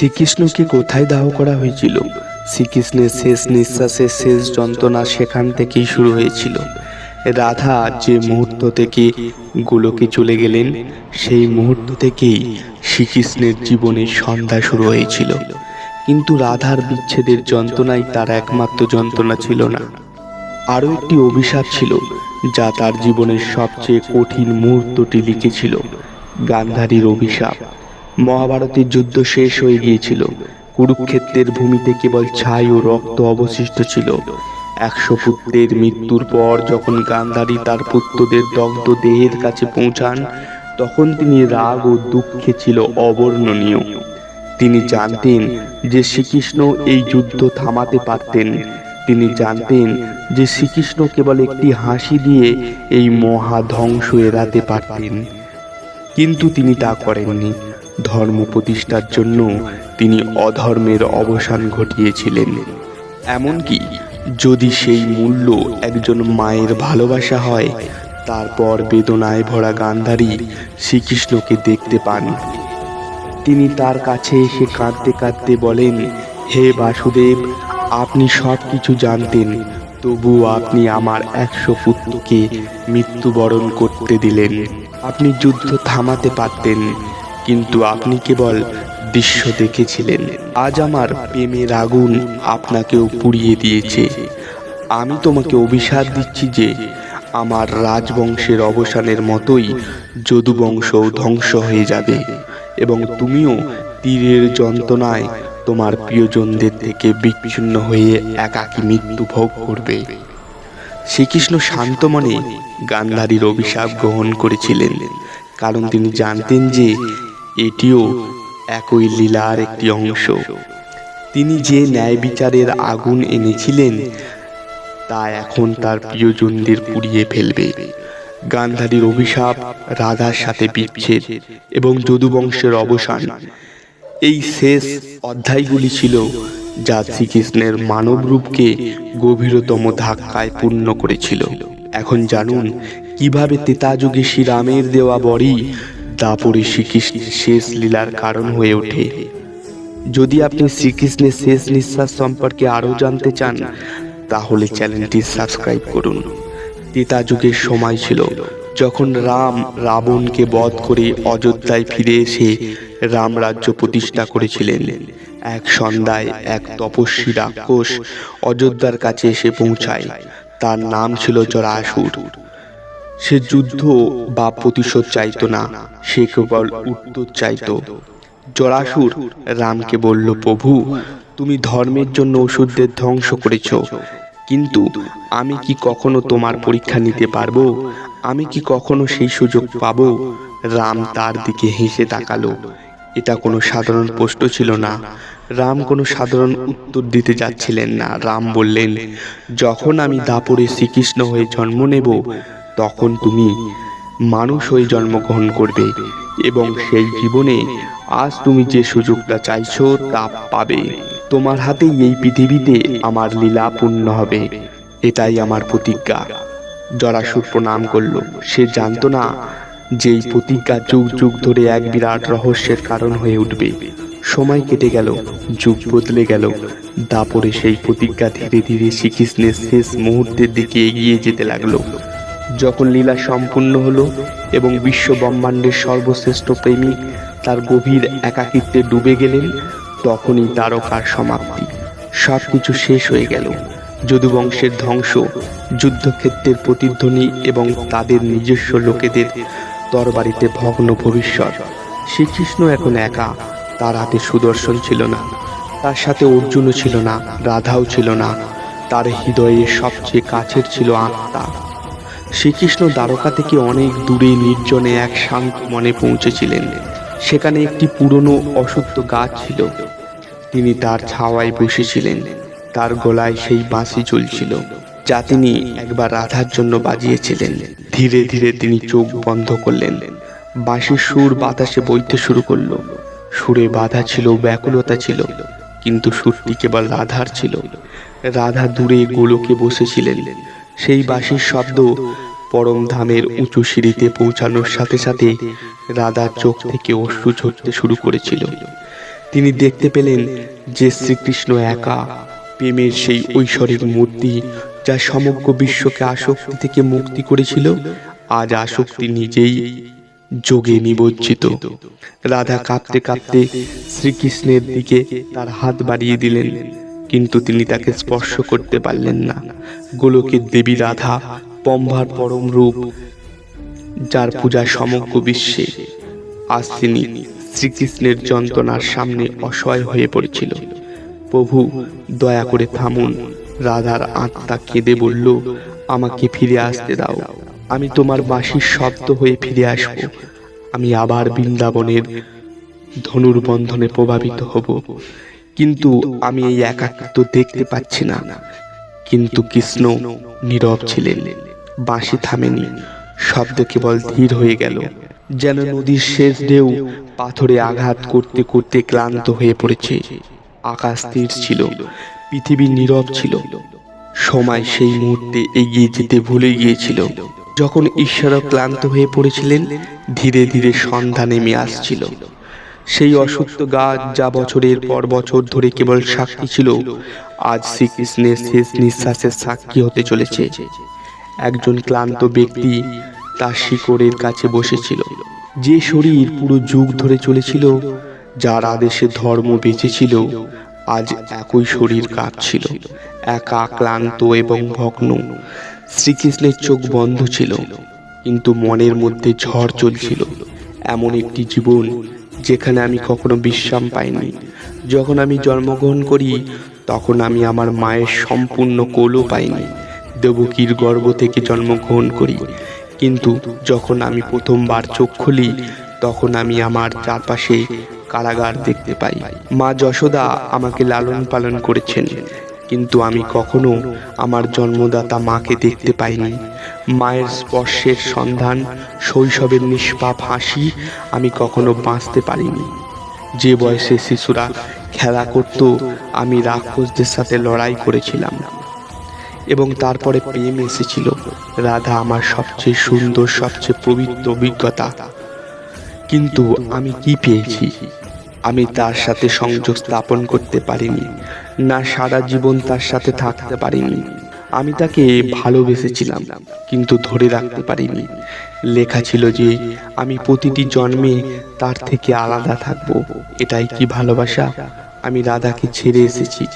শ্রীকৃষ্ণকে কোথায় দাহ করা হয়েছিল? শ্রীকৃষ্ণের শেষ নিঃশ্বাসের শেষ যন্ত্রণা সেখান থেকেই শুরু হয়েছিল। রাধা যে মুহূর্ত থেকে গোলকে চলে গেলেন, সেই মুহূর্ত থেকেই শ্রীকৃষ্ণের জীবনে সন্ধ্যা শুরু হয়েছিল। কিন্তু রাধার বিচ্ছেদের যন্ত্রণাই তার একমাত্র যন্ত্রণা ছিল না। আরও একটি অভিশাপ ছিল, যা তার জীবনের সবচেয়ে কঠিন মুহূর্তটি লিখেছিল, গান্ধারীর অভিশাপ। মহাভারতের যুদ্ধ শেষ হয়ে গিয়েছিল। কুরুক্ষেত্রের ভূমিতে কেবল ছাই ও রক্ত অবশিষ্ট ছিল। একশো পুত্রের মৃত্যুর পর যখন গান্ধারী তার পুত্রদের দগ্ধ দেহের কাছে পৌঁছান, তখন তিনি রাগ ও দুঃখে ছিল অবর্ণনীয়। তিনি জানতেন যে শ্রীকৃষ্ণ এই যুদ্ধ থামাতে পারতেন। তিনি জানতেন যে শ্রীকৃষ্ণ কেবল একটি হাসি দিয়ে এই মহা ধ্বংস এড়াতে পারতেন। কিন্তু তিনি তা করেননি। ধর্ম প্রতিষ্ঠার জন্য তিনি অধর্মের অবসান ঘটিয়েছিলেন। এমনকি যদি সেই মূল্য একজন মায়ের ভালোবাসা হয়, তারপর বেদনায় ভরা গান্ধারী শ্রীকৃষ্ণকে দেখতে পান। তিনি তার কাছে এসে কাঁদতে কাঁদতে বলেন, হে বাসুদেব, আপনি সব কিছু জানতেন, তবু আপনি আমার একশো পুত্রকে মৃত্যুবরণ করতে দিলেন। আপনি যুদ্ধ থামাতে পারতেন কিন্তু আপনি কেবল দৃশ্য দেখেছিলেন। আজ আমার প্রেমের আগুন আপনাকেও পুড়িয়ে দিয়েছে। আমি তোমাকে অভিশাপ দিচ্ছি যে আমার রাজবংশের অবসানের মতোই যদুবংশ ধ্বংস হয়ে যাবে এবং তুমিও তীরের যন্ত্রণায় তোমার প্রিয়জনদের থেকে বিচ্ছিন্ন হয়ে একাকী মৃত্যু ভোগ করবে। শ্রীকৃষ্ণ শান্ত মনে গান্ধারীর অভিশাপ গ্রহণ করেছিলেন, কারণ তিনি জানতেন যে এটিও একই লীলার একটি অংশ। তিনি যে ন্যায় বিচারের আগুন এনেছিলেন, তা এখন তার প্রিয়জনদের পুড়িয়ে ফেলবে। গান্ধারীর অভিশাপ রাধার সাথে বিচ্ছেদ এবং যদুবংশের অবসান। এই শেষ অধ্যায়গুলি ছিল যা শ্রীকৃষ্ণের মানব রূপকে গভীরতম ধাক্কায় পূর্ণ করেছিল। এখন জানুন, কীভাবে তেতাযুগে শ্রীরামের দেওয়া বড়ি দাপরে শ্রীকৃষ্ণের শেষ লীলার কারণ হয়ে ওঠে। যদি আপনি শ্রীকৃষ্ণের শেষ নিঃশ্বাস সম্পর্কে আরও জানতে চান, তাহলে চ্যানেলটি সাবস্ক্রাইব করুন। ত্রেতা যুগের সময় ছিল, যখন রাম রাবণকে বধ করে অযোধ্যায় ফিরে এসে রাম রাজ্য প্রতিষ্ঠা করেছিলেন। এক সন্ধ্যায় এক তপস্বী রাক্ষস অযোধ্যার কাছে এসে পৌঁছায়। তার নাম ছিল জরাসুর। সে যুদ্ধ বা প্রতিশোধ চাইতো না, সে কেবল উত্তর চাইতো। জরাসুর রামকে বলল, প্রভু, তুমি ধর্মের জন্য ওষুধদের ধ্বংস করেছ, কিন্তু আমি কি কখনো তোমার পরীক্ষা নিতে পারব? আমি কি কখনো সেই সুযোগ পাবো? রাম তার দিকে হেসে তাকালো। এটা কোনো সাধারণ প্রশ্ন ছিল না। রাম কোনো সাধারণ উত্তর দিতে যাচ্ছিলেন না। রাম বললেন, যখন আমি দাপরে শ্রীকৃষ্ণ হয়ে জন্ম নেব তখন তুমি মানুষ হয়ে জন্মগ্রহণ করবে এবং সেই জীবনে আজ তুমি যে সুযোগটা চাইছো তা পাবে। তোমার হাতেই এই পৃথিবীতে আমার লীলা পূর্ণ হবে। এটাই আমার প্রতিজ্ঞা। জরাসুর প্রণাম করল, সে জানতো না যে এই প্রতিজ্ঞা যুগ যুগ ধরে এক বিরাট রহস্যের কারণ হয়ে উঠবে। সময় কেটে গেল, যুগ বদলে গেল। দাপরে সেই প্রতিজ্ঞা ধীরে ধীরে শ্রীকৃষ্ণের শেষ মুহূর্তের দিকে এগিয়ে যেতে লাগল। যখন লীলা সম্পূর্ণ হলো এবং বিশ্ব ব্রহ্মাণ্ডের সর্বশ্রেষ্ঠ প্রেমিক তার গভীর একাকিত্বে ডুবে গেলেন, তখনই তারকার সমাপ্তি। সব কিছু শেষ হয়ে গেল। যদুবংশের ধ্বংস, যুদ্ধক্ষেত্রের প্রতিধ্বনি এবং তাদের নিজস্ব লোকেদের তরবারিতে ভগ্ন ভবিষ্যৎ। শ্রীকৃষ্ণ এখন একা, তার হাতে সুদর্শন ছিল না। তার সাথে অর্জুনও ছিল না, রাধাও ছিল না। তার হৃদয়ে সবচেয়ে কাছের ছিল আত্মা। শ্রীকৃষ্ণ দ্বারকা থেকে অনেক দূরে নির্জনে এক শান্ত মনে পৌঁছেছিলেন। সেখানে একটি পুরনো অসত্য গাছ ছিল। তিনি তার ছাওয়ায় বসেছিলেন। তার গলায় সেই বাঁশি চলছিল, যা তিনি একবার রাধার জন্য বাজিয়েছিলেন। ধীরে ধীরে তিনি চোখ বন্ধ করলেন। বাঁশির সুর বাতাসে বইতে শুরু করল। সুরে বাধা ছিল, ব্যাকুলতা ছিল, কিন্তু সুরটি কেবল রাধার ছিল। রাধা দূরে গোলকে বসেছিলেন। সেই বাঁশির শব্দ পরম ধামের উঁচু সিঁড়িতে পৌঁছানোর সাথে সাথে রাধার চোখ থেকে অশ্রু ঝরতে শুরু করেছিল। তিনি দেখতে পেলেন যে শ্রীকৃষ্ণ একা প্রেমের সেই ঐশ্বরের মূর্তি যা সমগ্র বিশ্বকে আসক্তি থেকে মুক্তি করেছিল, আজ আসক্তি নিজেই যোগে নিবজ্জিত রাধা কাঁপতে কাঁপতে শ্রীকৃষ্ণের দিকে তার হাত বাড়িয়ে দিলেন। কিন্তু তিনি তাকে স্পর্শ করতে পারলেন না। গোলকের দেবী রাধা, পম্ভার পরম রূপ, যার পূজা সমগ্র বিশ্বে, আজ তিনি শ্রীকৃষ্ণের যন্ত্রণার সামনে অসহায় হয়ে পড়েছিল। প্রভু, দয়া করে থামুন। রাধার আত্মা কেঁদে বলল, আমাকে ফিরে আসতে দাও। আমি তোমার বাঁশির শব্দ হয়ে ফিরে আসব। আমি আবার বৃন্দাবনের ধনুর বন্ধনে প্রভাবিত হব। কিন্তু আমি এই একাকিত্ব দেখতে পাচ্ছি না। কিন্তু কৃষ্ণ নীরব ছিলেন। বাঁশি থামেনি। শব্দ কেবল ধীর হয়ে গেল। যেন নদীর শেষ ঢেউ পাথরে আঘাত করতে করতে ক্লান্ত হয়ে পড়েছে। আকাশ স্থির ছিল। পৃথিবী নীরব ছিল। সময় সেই মুহূর্তে এগিয়ে যেতে ভুলে গিয়েছিল। যখন ঈশ্বর ক্লান্ত হয়ে পড়েছিলেন, ধীরে ধীরে সন্ধ্যা নেমে আসছিল। সেই অসত্য গাছ যা বছরের পর বছর ধরে কেবল সাক্ষী ছিল। আজ শ্রীকৃষ্ণের শেষ নিঃশ্বাসের সাক্ষী হতে চলেছে। একজন ক্লান্ত ব্যক্তি তার শিকড়ের কাছে বসেছিল। যে শরীর পুরো যুগ ধরে চলেছিল যার আদেশে ধর্ম বেঁচেছিল আজ একই শরীর কাঁপছিল। একা ক্লান্ত এবং ভগ্ন। শ্রীকৃষ্ণের চোখ বন্ধ ছিল কিন্তু মনের মধ্যে ঝড় চলছিল। এমন একটি জীবন যেখানে আমি কখনো বিশ্রাম পাইনি। যখন আমি জন্মগ্রহণ করি, তখন আমি আমার মায়ের সম্পূর্ণ কোলও পাইনি। দেবকীর গর্ভ থেকে জন্মগ্রহণ করি। কিন্তু যখন আমি প্রথমবার চোখ খুলি, তখন আমি আমার চারপাশে কারাগার দেখতে পাই। মা যশোদা আমাকে লালন পালন করেছেন। কিন্তু আমি কখনো আমার জন্মদাতা মাকে দেখতে পাইনি। মায়ের স্পর্শের সন্ধান, শৈশবের নিষ্পাপ হাসি আমি কখনো বাঁচতে পারিনি। যে বয়সে শিশুরা খেলা করত, আমি রাক্ষসদের সাথে লড়াই করেছিলাম। এবং তারপরে প্রেম এসেছিল। রাধা আমার সবচেয়ে সুন্দর, সবচেয়ে পবিত্র অভিজ্ঞতা। কিন্তু আমি কি পেয়েছি? আমি তার সাথে সংযোগ স্থাপন করতে পারিনি। না সারা জীবন তার সাথে থাকতে পারিনি। আমি তাকে ভালোবেসেছিলাম, কিন্তু ধরে রাখতে পারিনি। লেখা ছিল যে, আমি প্রতিটি জন্মে তার থেকে আলাদা থাকব। এটাই কি ভালোবাসা? আমি রাধাকে ছেড়ে এসেছি।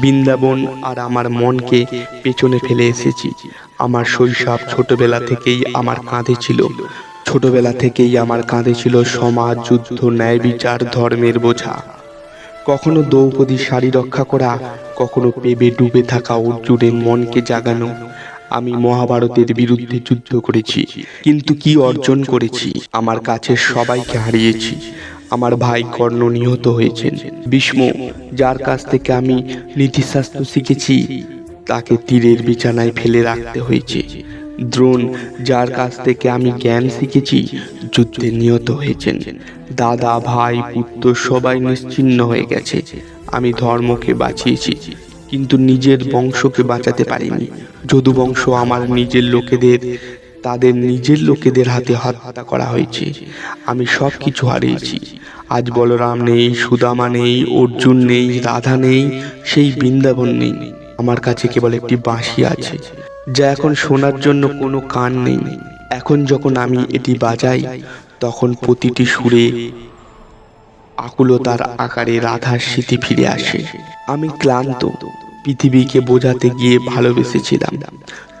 বৃন্দাবন আর আমার মনকে পেছনে ফেলে এসেছি। আমার শৈশব ছোটবেলা থেকেই আমার কাঁধে ছিল। ছোটবেলা থেকেই আমার কাঁধে ছিল সমাজ, যুদ্ধ, ন্যায় বিচার, ধর্মের বোঝা। কখনো দ্রৌপদী শাড়ি রক্ষা করা, কখনো পেবে ডুবে থাকা অর্জুনের মনকে জাগানো। আমি মহাভারতের বিরুদ্ধে যুদ্ধ করেছি, কিন্তু কি অর্জন করেছি, আমার কাছে সবাইকে হারিয়েছি। আমার ভাই কর্ণ নিহত হয়েছেন। ভীষ্ম যার কাছ থেকে আমি নীতিশাস্ত্র শিখেছি, তাকে তীরের বিছানায় ফেলে রাখতে হয়েছে। দ্রোণ, যার কাছ থেকে আমি জ্ঞান শিখেছি, যুদ্ধে নিহত হয়েছেন। দাদা, ভাই, পুত্র সবাই নিশ্চিন্ন হয়ে গেছে। আমি ধর্মকে বাঁচিয়েছি, কিন্তু নিজের বংশকে বাঁচাতে পারিনি। যদু বংশ আমার নিজের লোকেদের, তাদের নিজের লোকেদের হাতে হত্যা করা হয়েছে। আমি সব কিছু হারিয়েছি। আজ বলরাম নেই, সুদামা নেই, অর্জুন নেই, রাধা নেই, সেই বৃন্দাবন নেই। আমার কাছে কেবল একটি বাঁশি আছে। যা এখন শোনার জন্য কোনো কান নেই। এখন যখন আমি এটি বাজাই, তখন প্রতিটি সুরে আকুলতার আকারে রাধার স্মৃতি ফিরে আসে। আমি ক্লান্ত, পৃথিবীকে বোঝাতে গিয়ে ভালোবেসেছিলাম।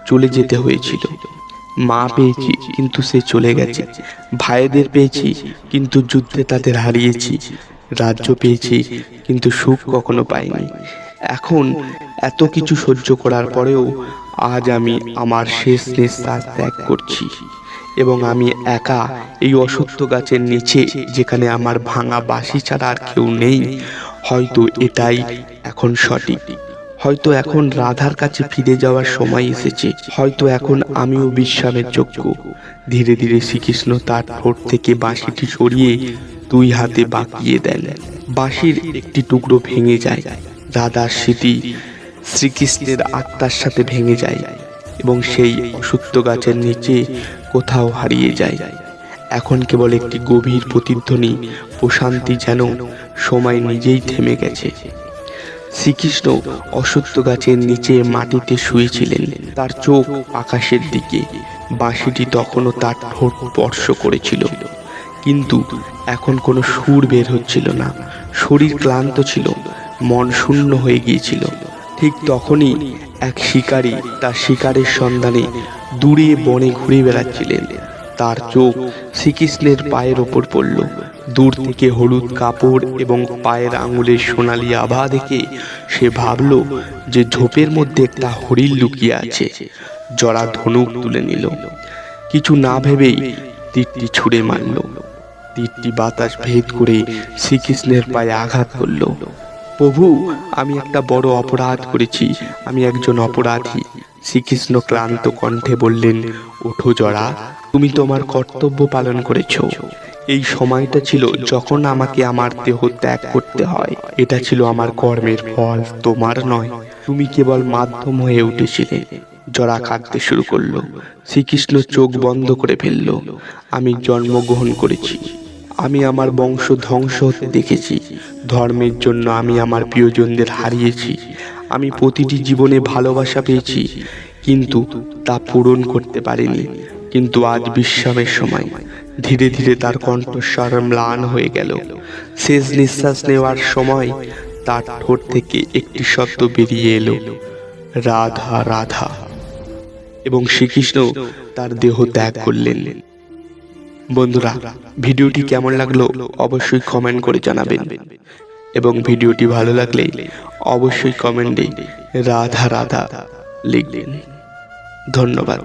চলে যেতে হয়েছিল। মা পেয়েছি, কিন্তু সে চলে গেছে। ভাইদের পেয়েছি, কিন্তু যুদ্ধে তাদের হারিয়েছি। রাজ্য পেয়েছি, কিন্তু সুখ কখনো পাইনি। এখন এত কিছু সহ্য করার পরেও আজ আমি আমার শেষ নিঃশ্বাস ত্যাগ করছি এবং আমি একা এই অসত্য গাছের নিচে যেখানে আমার ভাঙা বাঁশি ছাড়া আর কেউ নেই, হয়তো এটাই এখন সঠিক। হয়তো এখন রাধার কাছে ফিরে যাওয়ার সময় এসেছে, হয়তো এখন আমিও বিশ্রামের যোগ্য। ধীরে ধীরে শ্রীকৃষ্ণ তার ঠোঁট থেকে বাঁশিটি সরিয়ে দুই হাতে বাঁকিয়ে দেন। বাঁশির একটি টুকরো ভেঙে যায়। রাধার স্মৃতি শ্রীকৃষ্ণের আত্মার সাথে ভেঙে যায় এবং সেই অসত্য গাছের নিচে কোথাও হারিয়ে যায়। এখন কেবল একটি গভীর প্রতিধ্বনি, প্রশান্তি যেন সময় নিজেই থেমে গেছে। শ্রীকৃষ্ণ অসত্য গাছের নিচে মাটিতে শুয়েছিলেন। তার চোখ আকাশের দিকে, বাঁশিটি তখনও তার ঠোঁট স্পর্শ করেছিল। কিন্তু এখন কোনো সুর বের হচ্ছিল না, শরীর ক্লান্ত ছিল, মন শূন্য হয়ে গিয়েছিল। ঠিক তখনই এক শিকারী তার শিকারের সন্ধানে দূরে বনে ঘুরে বেড়াচ্ছিলেন। তার চোখ শ্রীকৃষ্ণের পায়ের ওপর পড়ল। দূর থেকে হলুদ কাপড় এবং পায়ের আঙুলের সোনালি আভা দেখে সে ভাবল যে ঝোপের মধ্যে একটা হরিণ লুকিয়ে আছে। জরা ধনুক তুলে নিল। কিছু না ভেবেই তীরটি ছুঁড়ে মারল। তীরটি বাতাস ভেদ করে শ্রীকৃষ্ণের পায়ে আঘাত করল। প্রভু, আমি একটা বড় অপরাধ করেছি। আমি একজন অপরাধী। শ্রীকৃষ্ণ ক্লান্ত কণ্ঠে বললেন, ওঠো জরা, তুমি তোমার কর্তব্য পালন করেছ। এই সময়টা ছিল যখন আমাকে আমার দেহ ত্যাগ করতে হয়। এটা ছিল আমার কর্মের ফল, তোমার নয়। তুমি কেবল মাধ্যম হয়ে উঠেছিলে। জরা কাঁদতে শুরু করল। শ্রীকৃষ্ণ চোখ বন্ধ করে ফেলল। আমি জন্মগ্রহণ করেছি। আমি আমার বংশ ধ্বংস হতে দেখেছি। ধর্মের জন্য আমি আমার প্রিয়জনদের হারিয়েছি। আমি প্রতিটি জীবনে ভালোবাসা পেয়েছি, কিন্তু তা পূরণ করতে পারিনি। কিন্তু আজ বিশ্রামের সময়। ধীরে ধীরে তার কণ্ঠস্বর ম্লান হয়ে গেল। শেষ নিঃশ্বাস নেওয়ার সময় তার ঠোঁট থেকে একটি শব্দ বেরিয়ে এলো, রাধা রাধা। এবং শ্রীকৃষ্ণ তার দেহ ত্যাগ করলেন। বন্ধুরা, ভিডিওটি কেমন লাগল অবশ্যই কমেন্ট করে জানাবেন। এবং ভিডিওটি ভালো লাগলে অবশ্যই কমেন্টে রাধা রাধা লিখবেন। ধন্যবাদ।